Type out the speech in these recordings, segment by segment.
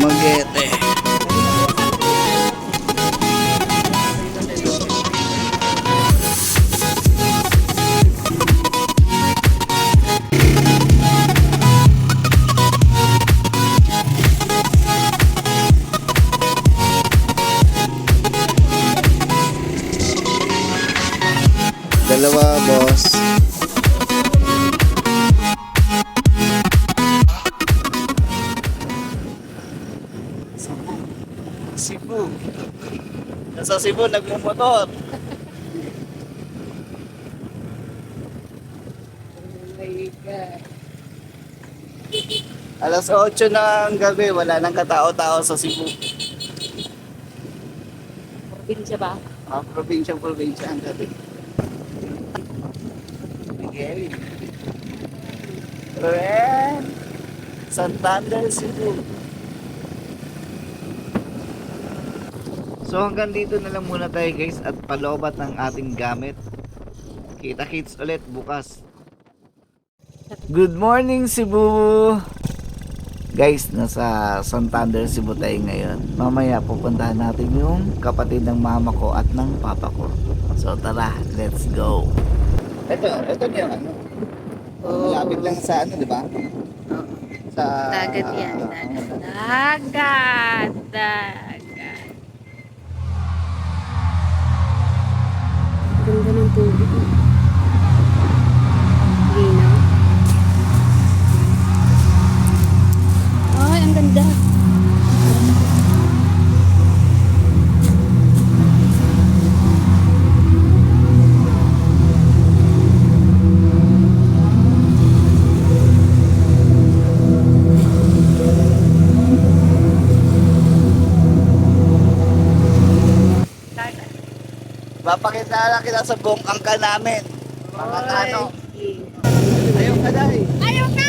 Cavite. Dalawa, boss. Cebu. Nasa Cebu, nagmumotor. Alas 8 ng gabi, wala nang katao-tao sa Cebu. Probinsya ba? Ah, probinsya-probinsya ang gabi. Miguel. Ren. Santander, Cebu. So hanggang dito na lang muna tayo guys at palobat ng ating gamit. Kita-kits ulit bukas. Good morning Cebu! Guys, nasa Santander, Cebu tayo ngayon. Mamaya pupuntahan natin yung kapatid ng mama ko at ng papa ko. So tara, let's go. Ito, ito niya ano. Malapit lang sa ano, di ba? Sa Dagat yan. Dagat. Dagat. Dagat. Papakita na kita sa buong angka namin. Mga ano. Ayaw ka dahil. Ayaw ka!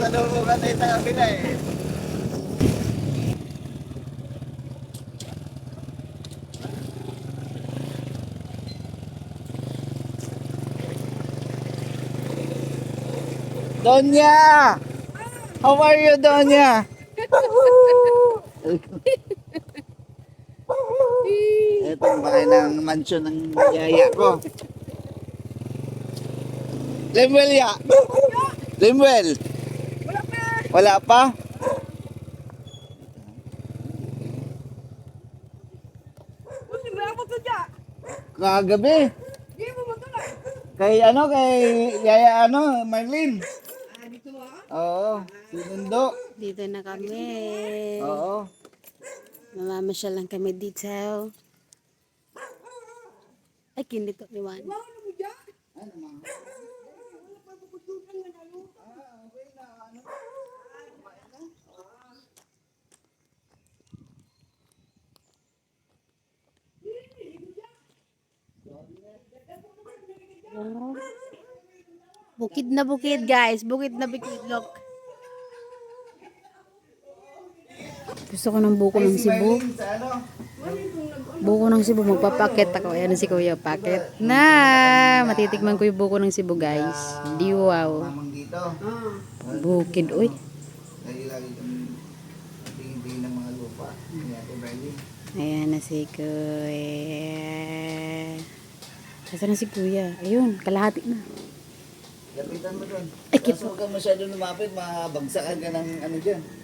Sa loob ka tayo sa kabila eh. Donya! How are you, Donya? Ito ang bahay ng mansyon ng yaya ko. Limwell ya? Limwell? Wala pa. Kagabi. Kay ano, kay Yaya ano, Marlene. Oo, sinundo. Dito na kami. Oo. Mamamasyal lang kami dito. Ay, kinito ni Juan. Wow. Bukid na bukid, guys. Bukid na bukid. Look. Gusto ko ng buko ng sa ano? Buko ng Cebu. Magpapakit ako. Ayan si Kuya. Pakit na. Matitikman ko yung buko ng Cebu, guys. Di wow. Mamang dito. Bukid. Uy. Ayan na si Kuya. Asa na si Kuya? Ayun. Kalahati na. Lapitan mo doon. Ay, Kaso huwag kang masyado lumapit, mabagsakan ka ng ano dyan.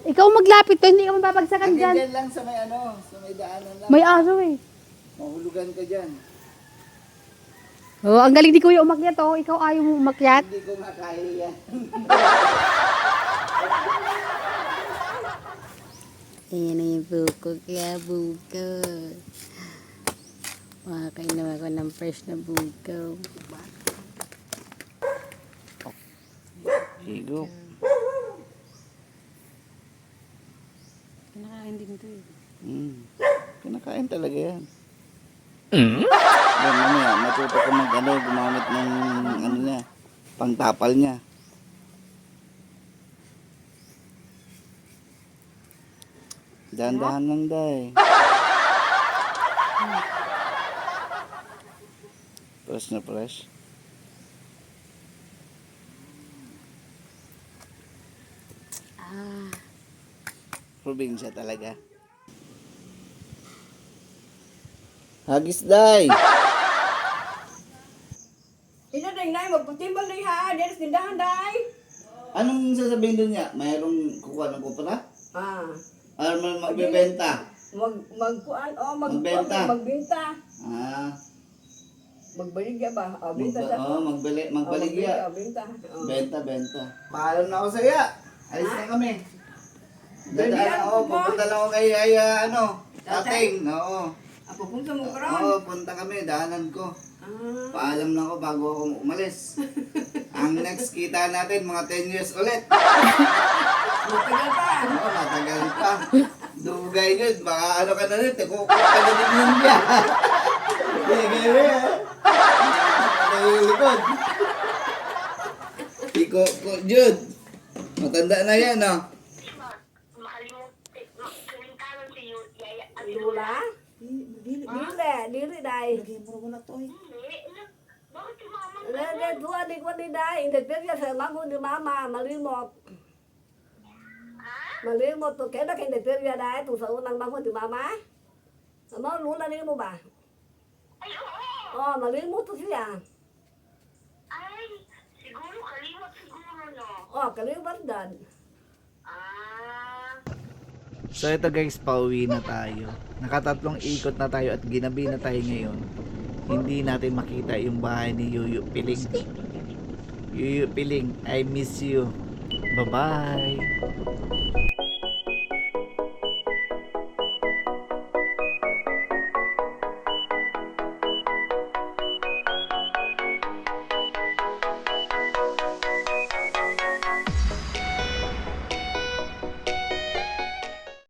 Ikaw maglapit to. Hindi ka mababagsakan Hanggang dyan. dyan lang sa may ano, sa may daanan lang. May aso eh. Mahulugan ka dyan. Oh, ang galing ni Kuya umakyat oh. Ikaw ayaw mo umakyat. Hindi ko nga kaya yan. Ayan na yung buko. Kaya buko. Makakainom ako ng fresh na buko. Higo. Kinakain din to eh. Mm. Kinakain talaga yan. Yan mamaya, matuto ko mag ano, gumamit ng ano niya, pangtapal niya. Dahan-dahan lang day. Fresh na fresh. Ah, Probinsya talaga. Hagis day! Ina ding nay magputimbal day ha, deres tindahan day. Anong sasabihin doon niya? Mayroong kukuha ng kupra? Ah, Or mag- magbebenta? mag magkuan o mag Magbenta. magbenta. Ah, Magbaligya ba? O magba- benta sa. oh, magbali, magbaligya. O benta. O. Benta, benta. Paalam na ako sa iya. Alis na kami. Dadaan ako, ba? pupunta lang ako kay, ay, ah, ano, tating. Oo. Ako punta mo karon. Oo, punta kami, daanan ko. Ah, Paalam na ako bago ako umalis. Ang next kita natin, mga 10 years ulit. matagal pa. Oo, matagal pa. Dugay yun, baka ano ka na rin, kukuha ka na din yun niya. Sige, sige. Nalilikod. Iko, ko, Jud. Matanda na yan, no? Lula? Dili, dili, dili day. Lele, dua di ko di day. Hindi pirya sa mago di mama, malimot. Malimot to kaya kaya hindi pirya day. Tu sa unang mago di mama. Ano, lula ni mo ba? Oh, malimot to siya. Ay, siguro kalimot siguro, no? Oh, kalibat dan. Ah, So ito guys, pauwi na tayo. Nakatatlong ikot na tayo at ginabi na tayo ngayon. Hindi natin makita yung bahay ni Yuyu Piling. Yuyu Piling, I miss you. Bye-bye.